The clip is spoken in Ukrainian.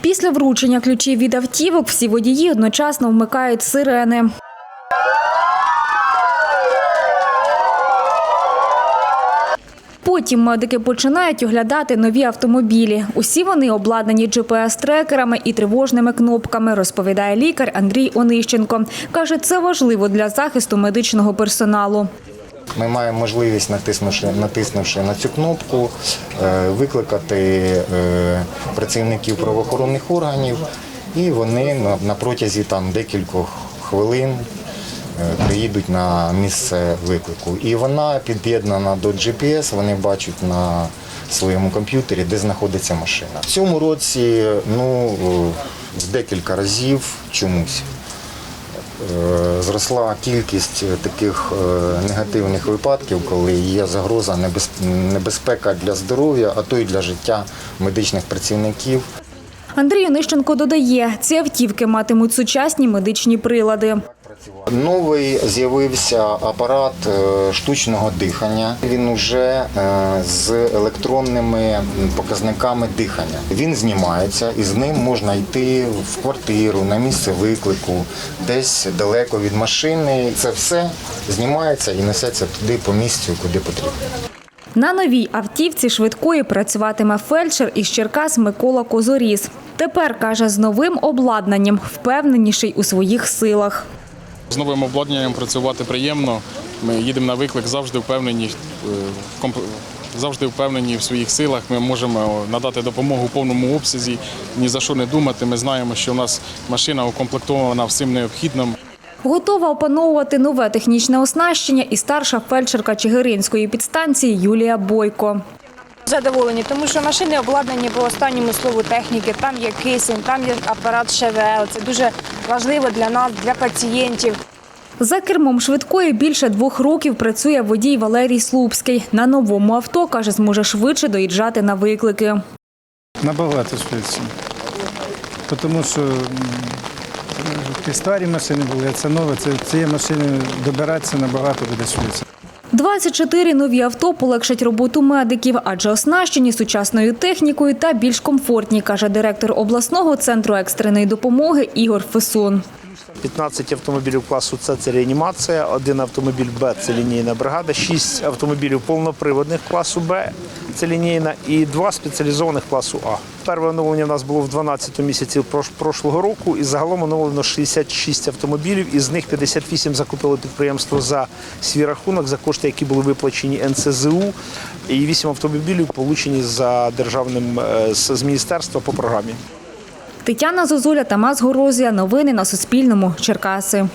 Після вручення ключів від автівок всі водії одночасно вмикають сирени. Потім медики починають оглядати нові автомобілі. Усі вони обладнані GPS-трекерами і тривожними кнопками, розповідає лікар Андрій Онищенко. Каже, це важливо для захисту медичного персоналу. Ми маємо можливість, натиснувши, натиснувши на цю кнопку, е, викликати е, працівників правоохоронних органів, і вони на, протязі там декількох хвилин е, приїдуть на місце виклику. І вона під'єднана до GPS, вони бачать на своєму комп'ютері, де знаходиться машина. В цьому році ну, декілька разів чомусь зросла кількість таких е, негативних випадків, коли є загроза небезпека для здоров'я, а то й для життя медичних працівників. Андрій Онищенко додає, ці автівки матимуть сучасні медичні прилади. Новий з'явився апарат е, штучного дихання. Він уже е, з електронними показниками дихання. Він знімається і з ним можна йти в квартиру, на місце виклику, десь далеко від машини. Це все знімається і несеться туди по місцю, куди потрібно. На новій автівці швидкої працюватиме фельдшер із Черкас Микола Козоріс. Тепер, каже, з новим обладнанням впевненіший у своїх силах. З новим обладнанням працювати приємно. Ми їдемо на виклик завжди впевнені, е, завжди впевнені в своїх силах. Ми можемо надати допомогу в повному обсязі, ні за що не думати. Ми знаємо, що у нас машина укомплектована всім необхідним. Готова опановувати нове технічне оснащення і старша фельдшерка Чигиринської підстанції Юлія Бойко. Задоволені, тому що машини обладнані по останньому слову техніки. Там є кисень, там є апарат ШВЛ. Це дуже важливо для нас, для пацієнтів. За кермом швидкої більше двох років працює водій Валерій Слупський. На новому авто, каже, зможе швидше доїжджати на виклики. Набагато швидше. Тому що ті старі машини були, а це нове, це цієї машини добиратися набагато буде швидше. 24 нові авто полегшать роботу медиків, адже оснащені сучасною технікою та більш комфортні, каже директор обласного центру екстреної допомоги Ігор Фесун. 15 автомобілів класу С це реанімація, один автомобіль Б це лінійна бригада, 6 автомобілів повноприводних класу Б це лінійна і два спеціалізованих класу А. Перше оновлення в нас було в 12 місяці прошлого року, і загалом оновлено 66 автомобілів, із них 58 закупило підприємство за свій рахунок, за кошти, які були виплачені НСЗУ, і 8 автомобілів получені за державним е, з міністерства по програмі. Тетяна Зозуля, Тамас Горозія. Новини на Суспільному. Черкаси.